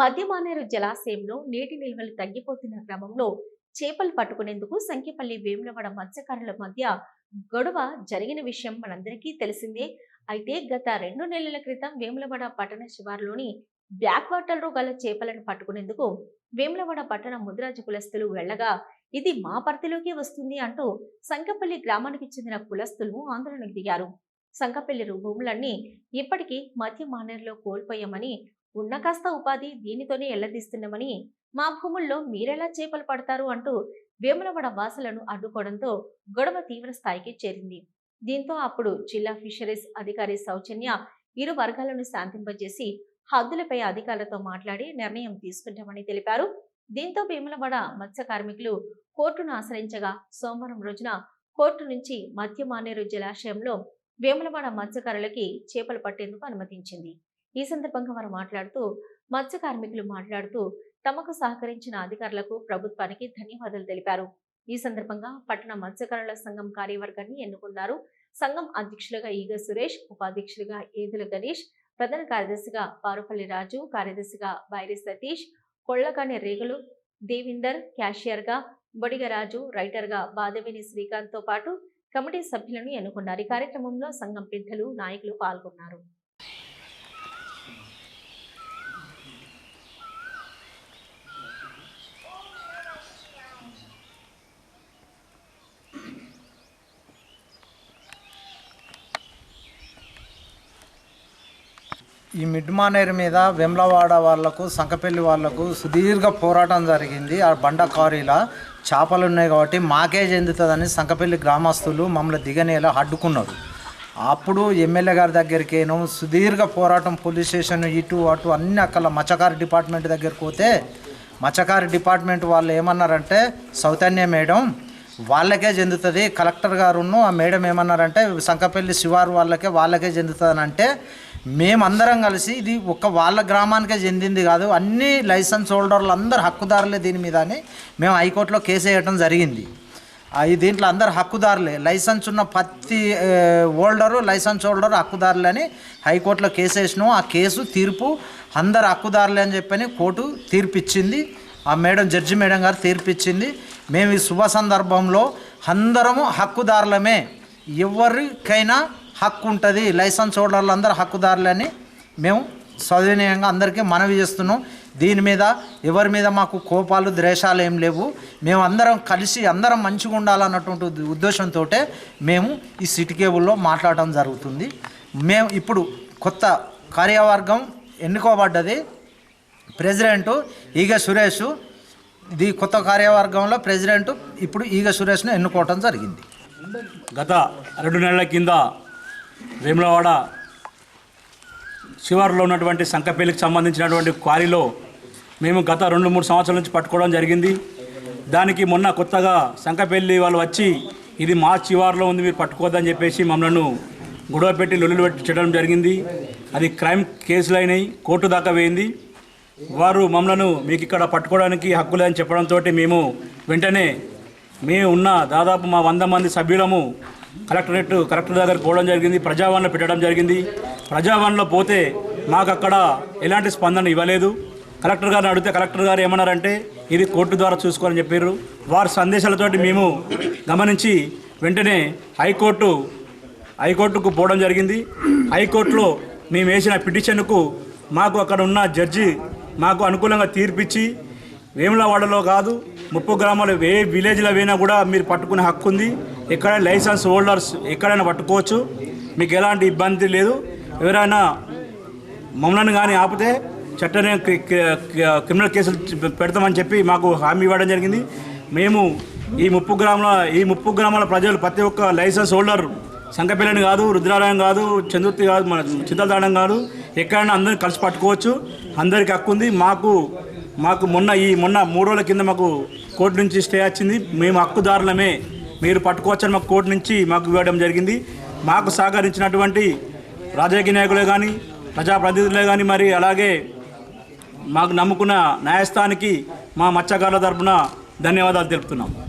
మధ్యమానేరు జలాశయంలో నీటి నిల్వలు తగ్గిపోతున్న క్రమంలో చేపలు పట్టుకునేందుకు సంఖ్యపల్లి వేములవాడ మత్స్యకారుల మధ్య గొడవ జరిగిన విషయం మనందరికీ తెలిసిందే. అయితే గత రెండు నెలల క్రితం వేములవాడ పట్టణ శివారులోని బ్లాక్ వాటర్లో గల చేపలను పట్టుకునేందుకు వేములవాడ పట్టణ ముదిరాజు కులస్తులు వెళ్ళగా ఇది మా పరిధిలోకి వస్తుంది అంటూ సంకపల్లి గ్రామానికి చెందిన కులస్తులు ఆందోళనకు దిగారు. సంకపల్లి భూములన్నీ ఇప్పటికీ మధ్య మానేరులో కోల్పోయామని ఉన్న కాస్త ఉపాధి దీనితోనే ఎల్లదీస్తున్నామని మా భూముల్లో మీరెలా చేపలు పడతారు అంటూ వేములవాడ వాసులను అడ్డుకోవడంతో గొడవ తీవ్ర స్థాయికి చేరింది. దీంతో అప్పుడు జిల్లా ఫిషరీస్ అధికారి సౌజన్య ఇరు వర్గాలను శాంతింపజేసి హద్దులపై అధికారులతో మాట్లాడి నిర్ణయం తీసుకుంటామని తెలిపారు. దీంతో వేములవాడ మత్స్య కార్మికులు కోర్టును ఆశ్రయించగా సోమవారం రోజున కోర్టు నుంచి మధ్య మానేరు జలాశయంలో వేములవాడ మత్స్యకారులకి చేపలు పట్టేందుకు అనుమతించింది. ఈ సందర్భంగా వారు మాట్లాడుతూ మత్స్య కార్మికులు మాట్లాడుతూ తమకు సహకరించిన అధికారులకు ప్రభుత్వానికి ధన్యవాదాలు తెలిపారు. ఈ సందర్భంగా పట్టణ మత్స్యకారుల సంఘం కార్యవర్గాన్ని ఎన్నుకున్నారు. సంఘం అధ్యక్షులుగా ఈగ సురేష్ ఉపాధ్యక్షులుగా ఏదుల గణేష్ ప్రధాన కార్యదర్శిగా పారుపల్లి రాజు కార్యదర్శిగా బైరి సతీష్ కొళ్ళకాని రేగులు దేవిందర్ క్యాషియర్గా బొడిగరాజు రైటర్గా బాదవేని శ్రీకాంత్తో పాటు కమిటీ సభ్యులను ఎన్నుకున్నారు. ఈ కార్యక్రమంలో సంఘం పెద్దలు నాయకులు పాల్గొన్నారు. ఈ మిడ్ మానేరు మీద వెమ్లవాడ వాళ్ళకు సంకపల్లి వాళ్ళకు సుదీర్ఘ పోరాటం జరిగింది. ఆ బండ కారీల చేపలు ఉన్నాయి కాబట్టి మాకే చెందుతుందని సంకపల్లి గ్రామస్తులు మమ్మల్ని దిగనేలా అడ్డుకున్నారు. అప్పుడు ఎమ్మెల్యే గారి దగ్గరికేను సుదీర్ఘ పోరాటం పోలీస్ స్టేషన్ ఇటు అటు అన్ని అక్కడ మత్స్యకార డిపార్ట్మెంట్ దగ్గరికి పోతే మత్స్యకార డిపార్ట్మెంట్ వాళ్ళు ఏమన్నారంటే సౌతన్య మేడం వాళ్ళకే చెందుతుంది. కలెక్టర్ గారును ఆ మేడం ఏమన్నారంటే సంకపల్లి శివారు వాళ్ళకే వాళ్ళకే చెందుతుందని అంటే మేమందరం కలిసి ఇది ఒక వాళ్ళ గ్రామానికే చెందింది కాదు అన్ని లైసెన్స్ హోల్డర్లు అందరు హక్కుదారులే దీని మీద అని మేము హైకోర్టులో కేసు వేయటం జరిగింది. ఆ, ఈ దీంట్లో అందరు హక్కుదారులే. లైసెన్స్ ఉన్న ప్రతి హోల్డరు లైసెన్స్ హోల్డరు హక్కుదారులే అని హైకోర్టులో కేసు వేసినాం. ఆ కేసు తీర్పు అందరు హక్కుదారులే అని చెప్పని కోర్టు తీర్పిచ్చింది. ఆ మేడం జడ్జి మేడం గారు తీర్పిచ్చింది. మేము ఈ శుభ సందర్భంలో అందరము హక్కుదారులమే. ఎవరికైనా హక్కు ఉంటుంది. లైసెన్స్ హోల్డర్లు అందరూ హక్కుదారులని మేము సవినయంగా అందరికీ మనవి చేస్తున్నాం. దీని మీద ఎవరి మీద మాకు కోపాలు ద్వేషాలు ఏం లేవు. మేము అందరం కలిసి అందరం మంచిగా ఉండాలన్నటువంటి ఉద్దేశంతో మేము ఈ సిటీ కేబుల్లో మాట్లాడటం జరుగుతుంది. మేము ఇప్పుడు కొత్త కార్యవర్గం ఎన్నుకోబడ్డది. ప్రెసిడెంటు ఈగ సురేష్ ఇది కొత్త కార్యవర్గంలో ప్రెసిడెంట్ ఇప్పుడు ఈగ సురేష్ను ఎన్నుకోవటం జరిగింది. గత రెండు నెలల కింద వేములవాడ శివారులో ఉన్నటువంటి సంకపేలికి సంబంధించినటువంటి క్వారీలో మేము గత రెండు మూడు సంవత్సరాల నుంచి పట్టుకోవడం జరిగింది. దానికి మొన్న కొత్తగా సంకపల్లి వాళ్ళు వచ్చి ఇది మా శివారులో ఉంది మీరు పట్టుకోవద్దని చెప్పేసి మమ్మల్ని గొడవ పెట్టి లొల్లులు పెట్టి చేయడం జరిగింది. అది క్రైమ్ కేసులు అయినాయి కోర్టు దాకా వేయింది వారు మమ్మలను మీకు ఇక్కడ పట్టుకోవడానికి హక్కు లేదని చెప్పడంతో మేము వెంటనే మేము ఉన్న దాదాపు మా వంద మంది సభ్యులము కలెక్టరేట్ కలెక్టర్ దగ్గర పోవడం జరిగింది ప్రజావాణిలో పెట్టడం జరిగింది. ప్రజావాణిలో పోతే మాకు అక్కడ ఎలాంటి స్పందన ఇవ్వలేదు. కలెక్టర్ గారిని అడిగితే కలెక్టర్ గారు ఏమన్నారంటే ఇది కోర్టు ద్వారా చూసుకోవాలని చెప్పారు వారి సందేశాలతోటి మేము గమనించి వెంటనే హైకోర్టు హైకోర్టుకు పోవడం జరిగింది. హైకోర్టులో మేము వేసిన పిటిషన్కు మాకు అక్కడ ఉన్న జడ్జి మాకు అనుకూలంగా తీర్పిచ్చి వేములవాడలో కాదు ముప్పు గ్రామాలు ఏ విలేజ్లో పోయినా కూడా మీరు పట్టుకునే హక్కు ఉంది. ఎక్కడ లైసెన్స్ హోల్డర్స్ ఎక్కడైనా పట్టుకోవచ్చు. మీకు ఎలాంటి ఇబ్బంది లేదు. ఎవరైనా మమ్మల్ని కానీ ఆపితే చట్టనే క్రిమినల్ కేసులు పెడతామని చెప్పి మాకు హామీ ఇవ్వడం జరిగింది. మేము ఈ ముప్పు గ్రామాల ఈ ముప్పు గ్రామాల ప్రజలు ప్రతి ఒక్క లైసెన్స్ హోల్డర్ సంకపిల్లని కాదు రుద్రాలయం కాదు చందుర్తి కాదు మన చింతలదాడం కాదు ఎక్కడైనా అందరిని కలిసి పట్టుకోవచ్చు. అందరికీ హక్కు ఉంది. మాకు మాకు మొన్న ఈ మొన్న మూడు రోజుల కింద మాకు కోర్టు నుంచి స్టే వచ్చింది. మేము హక్కుదారులమే. మీరు పట్టుకోవచ్చని మాకు కోర్టు నుంచి మాకు ఇవ్వడం జరిగింది. మాకు సహకరించినటువంటి రాజకీయ నాయకులే కానీ ప్రజాప్రతినిధులే కానీ మరి అలాగే మాకు నమ్ముకున్న న్యాయస్థానికి మా మత్స్యకారుల తరఫున ధన్యవాదాలు తెలుపుతున్నాం.